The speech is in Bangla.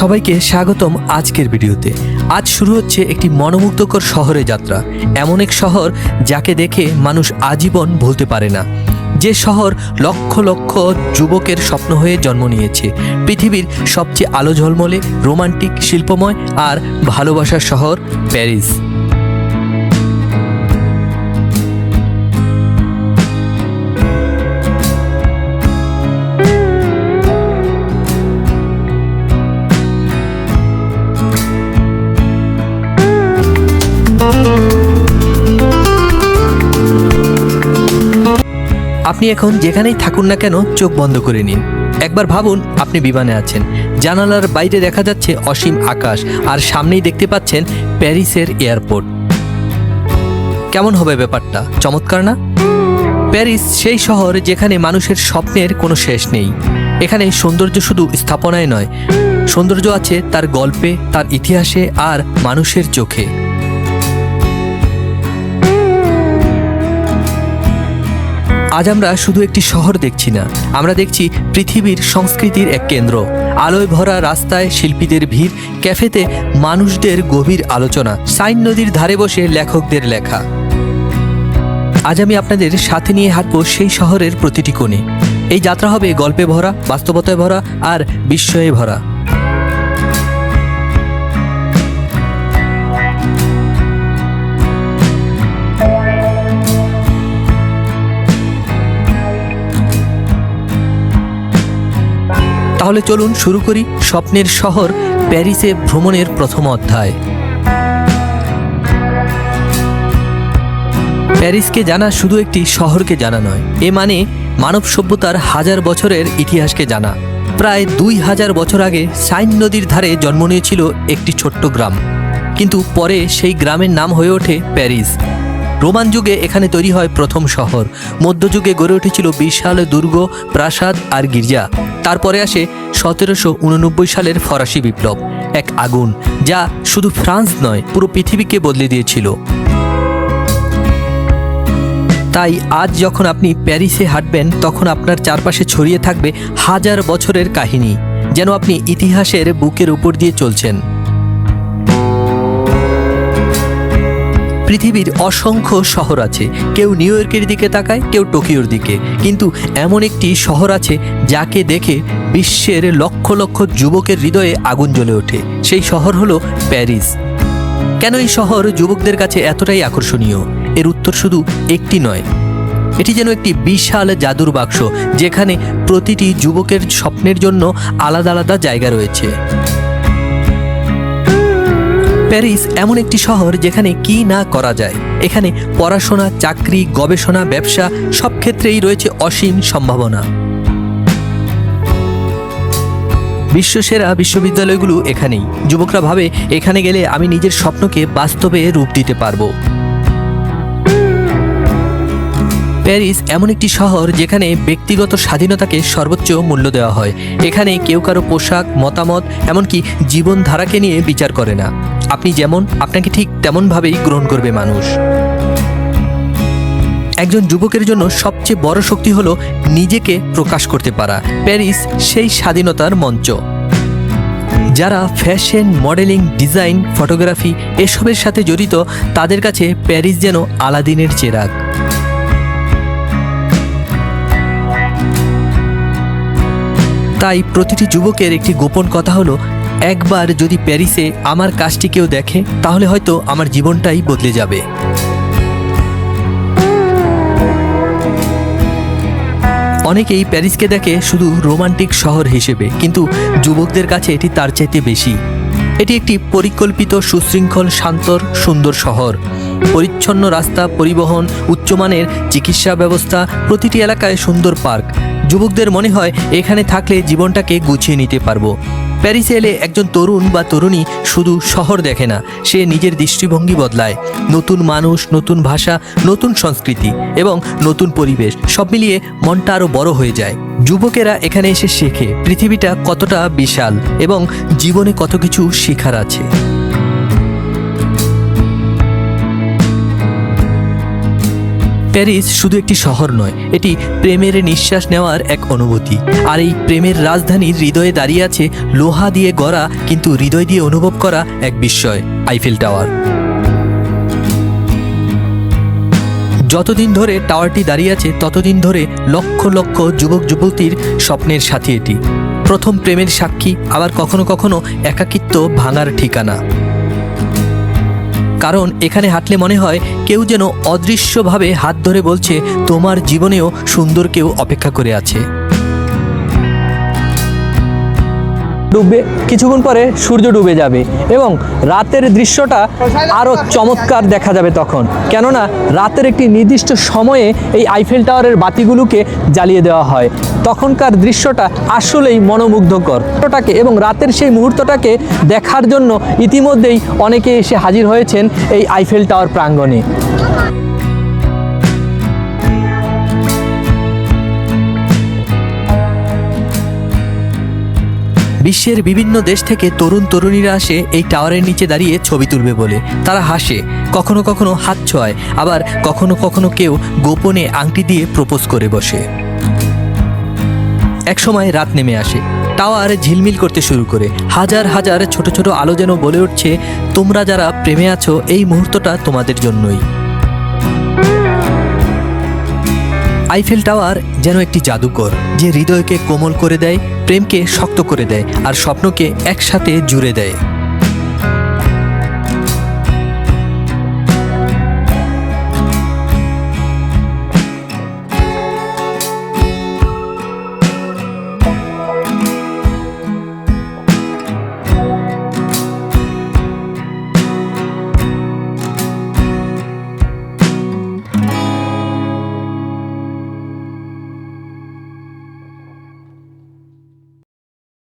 সবাইকে স্বাগতম আজকের ভিডিওতে। আজ শুরু হচ্ছে একটি মনোমুগ্ধকর শহরে যাত্রা। এমন এক শহর যাকে দেখে মানুষ আজীবন ভুলতে পারে না। যে শহর লক্ষ লক্ষ যুবকের স্বপ্ন হয়ে জন্ম নিয়েছে। পৃথিবীর সবচেয়ে আলো ঝলমলে, রোমান্টিক, শিল্পময় আর ভালোবাসার শহর প্যারিস। আপনি এখন যেখানেই থাকুন না কেন, চোখ বন্ধ করে নিন। একবার ভাবুন, আপনি বিমানে আছেন। জানালার বাইরে দেখা যাচ্ছে অসীম আকাশ, আর সামনেই দেখতে পাচ্ছেন প্যারিসের এয়ারপোর্ট। কেমন হবে ব্যাপারটা? চমৎকার না? প্যারিস সেই শহর যেখানে মানুষের স্বপ্নের কোনো শেষ নেই। এখানে সৌন্দর্য শুধু স্থাপনায় নয়, সৌন্দর্য আছে তার গল্পে, তার ইতিহাসে, আর মানুষের চোখে। আজ আমরা শুধু একটি শহর দেখছি না, আমরা দেখছি পৃথিবীর সংস্কৃতির এক কেন্দ্র। আলোয় ভরা রাস্তায় শিল্পীদের ভিড়, ক্যাফেতে মানুষদের গভীর আলোচনা, সাইন নদীর ধারে বসে লেখকদের লেখা। আজ আমি আপনাদের সাথে নিয়ে হাঁটবো সেই শহরের প্রতিটি কোণে। এই যাত্রা হবে গল্পে ভরা, বাস্তবতায় ভরা আর বিস্ময়ে ভরা। তাহলে চলুন শুরু করি স্বপ্নের শহর প্যারিসে ভ্রমণের প্রথম অধ্যায়। প্যারিসকে জানা শুধু একটি শহরকে জানা নয়, এ মানে মানব সভ্যতার হাজার বছরের ইতিহাসকে জানা। প্রায় দুই হাজার বছর আগে সাইন নদীর ধারে জন্ম নিয়েছিল একটি ছোট্ট গ্রাম। কিন্তু পরে সেই গ্রামের নাম হয়ে ওঠে প্যারিস। রোমান যুগে এখানে তৈরি হয় প্রথম শহর। মধ্যযুগে গড়ে উঠেছিল বিশাল দুর্গ, প্রাসাদ আর গির্জা। তারপরে আসে সতেরোশো উননব্বই সালের ফরাসি বিপ্লব, এক আগুন, যা শুধু ফ্রান্স নয়, পুরো পৃথিবীকে বদলে দিয়েছিল। তাই আজ যখন আপনি প্যারিসে হাঁটবেন, তখন আপনার চারপাশে ছড়িয়ে থাকবে হাজার বছরের কাহিনী, যেন আপনি ইতিহাসের বুকের উপর দিয়ে চলছেন। পৃথিবীর অসংখ্য শহর আছে। কেউ নিউ ইয়র্কের দিকে তাকায়, কেউ টোকিওর দিকে। কিন্তু এমন একটি শহর আছে যাকে দেখে বিশ্বের লক্ষ লক্ষ যুবকের হৃদয়ে আগুন জ্বলে ওঠে। সেই শহর হলো প্যারিস। কেন এই শহর যুবকদের কাছে এতটাই আকর্ষণীয়? এর উত্তর শুধু একটি নয়। এটি যেন একটি বিশাল জাদুর বাক্স, যেখানে প্রতিটি যুবকের স্বপ্নের জন্য আলাদা আলাদা জায়গা রয়েছে। প্যারিস এমন একটি শহর যেখানে কি না করা যায়। এখানে পড়াশোনা, চাকরি, গবেষণা, ব্যবসা সব ক্ষেত্রেই রয়েছে অসীম সম্ভাবনা। বিশ্বসেরা বিশ্ববিদ্যালয়গুলো এখানেই। যুবকরা ভাবে, এখানে গেলে আমি নিজের স্বপ্নকে বাস্তবে রূপ দিতে পারব। প্যারিস এমন একটি শহর যেখানে ব্যক্তিগত স্বাধীনতাকে সর্বোচ্চ মূল্য দেওয়া হয়। এখানে কেউ কারও পোশাক, মতামত, এমনকি জীবনধারাকে নিয়ে বিচার করে না। আপনি যেমন, আপনাকে ঠিক তেমনভাবেই গ্রহণ করবে মানুষ। একজন যুবকের জন্য সবচেয়ে বড় শক্তি হলো নিজেকে প্রকাশ করতে পারা। প্যারিস সেই স্বাধীনতার মঞ্চ। যারা ফ্যাশন, মডেলিং, ডিজাইন, ফটোগ্রাফি এসবের সাথে জড়িত, তাদের কাছে প্যারিস যেন আলাদিনের চেরাগ। তাই প্রতিটি যুবকের একটি গোপন কথা হলো একবার যদি প্যারিসে আমার কাজটি কেউ দেখে, তাহলে হয়তো আমার জীবনটাই বদলে যাবে। অনেকেই প্যারিসকে দেখে শুধু রোমান্টিক শহর হিসেবে, কিন্তু যুবকদের কাছে এটি তার চাইতে বেশি। এটি একটি পরিকল্পিত, সুশৃঙ্খল, শান্তর, সুন্দর শহর। পরিচ্ছন্ন রাস্তা, পরিবহন, উচ্চমানের চিকিৎসা ব্যবস্থা, প্রতিটি এলাকায় সুন্দর পার্ক। যুবকদের মনে হয়, এখানে থাকলে জীবনটাকে গুছিয়ে নিতে পারব। প্যারিসে এলে একজন তরুণ বা তরুণী শুধু শহর দেখে না, সে নিজের দৃষ্টিভঙ্গি বদলায়। নতুন মানুষ, নতুন ভাষা, নতুন সংস্কৃতি এবং নতুন পরিবেশ, সব মিলিয়ে মনটা আরও বড় হয়ে যায়। যুবকেরা এখানে এসে শেখে পৃথিবীটা কতটা বিশাল এবং জীবনে কত কিছু শেখার আছে। প্যারিস শুধু একটি শহর নয়, এটি প্রেমের নিঃশ্বাস নেওয়ার এক অনুভূতি। আর এই প্রেমের রাজধানীর হৃদয়ে দাঁড়িয়ে আছে লোহা দিয়ে গড়া কিন্তু হৃদয় দিয়ে অনুভব করা এক বিস্ময়, আইফেল টাওয়ার। যতদিন ধরে টাওয়ারটি দাঁড়িয়ে আছে, ততদিন ধরে লক্ষ লক্ষ যুবক যুবতীর স্বপ্নের সাথী এটি। প্রথম প্রেমের সাক্ষী, আবার কখনো কখনো একাকিত্ব ভাঙার ঠিকানা। কারণ এখানে হাঁটলে মনে হয় কেউ যেন অদৃশ্যভাবে হাত ধরে বলছে, তোমার জীবনেও সুন্দর কেউ অপেক্ষা করে আছে। ডুববে, কিছুক্ষণ পরে সূর্য ডুবে যাবে এবং রাতের দৃশ্যটা আরও চমৎকার দেখা যাবে তখন। কেননা রাতের একটি নির্দিষ্ট সময়ে এই আইফেল টাওয়ারের বাতিগুলোকে জ্বালিয়ে দেওয়া হয়। তখনকার দৃশ্যটা আসলেই মনোমুগ্ধকর। ওটাকে এবং রাতের সেই মুহূর্তটাকে দেখার জন্য ইতিমধ্যেই অনেকে এসে হাজির হয়েছেন এই আইফেল টাওয়ার প্রাঙ্গণে বিশ্বের বিভিন্ন দেশ থেকে তরুণ তরুণীরা আসে এই টাওয়ারের নিচে দাঁড়িয়ে ছবি তুলবে বলে। তারা হাসে, কখনো কখনো হাত ছোঁয় আবার কখনো কখনো কেউ গোপনে আংটি দিয়ে প্রপোজ করে বসে। একসময় রাত নেমে আসে। টাওয়ার ঝিলমিল করতে শুরু করে। হাজার হাজার ছোট ছোট আলো যেন বলে উঠছে, তোমরা যারা প্রেমে আছো, এই মুহূর্তটা তোমাদের জন্যই। আইফেল টাওয়ার যেন একটি জাদুকর যে হৃদয়কে কোমল করে দেয় প্রেমকে শক্ত করে দেয় আর স্বপ্নকে একসাথে জুড়ে দেয়।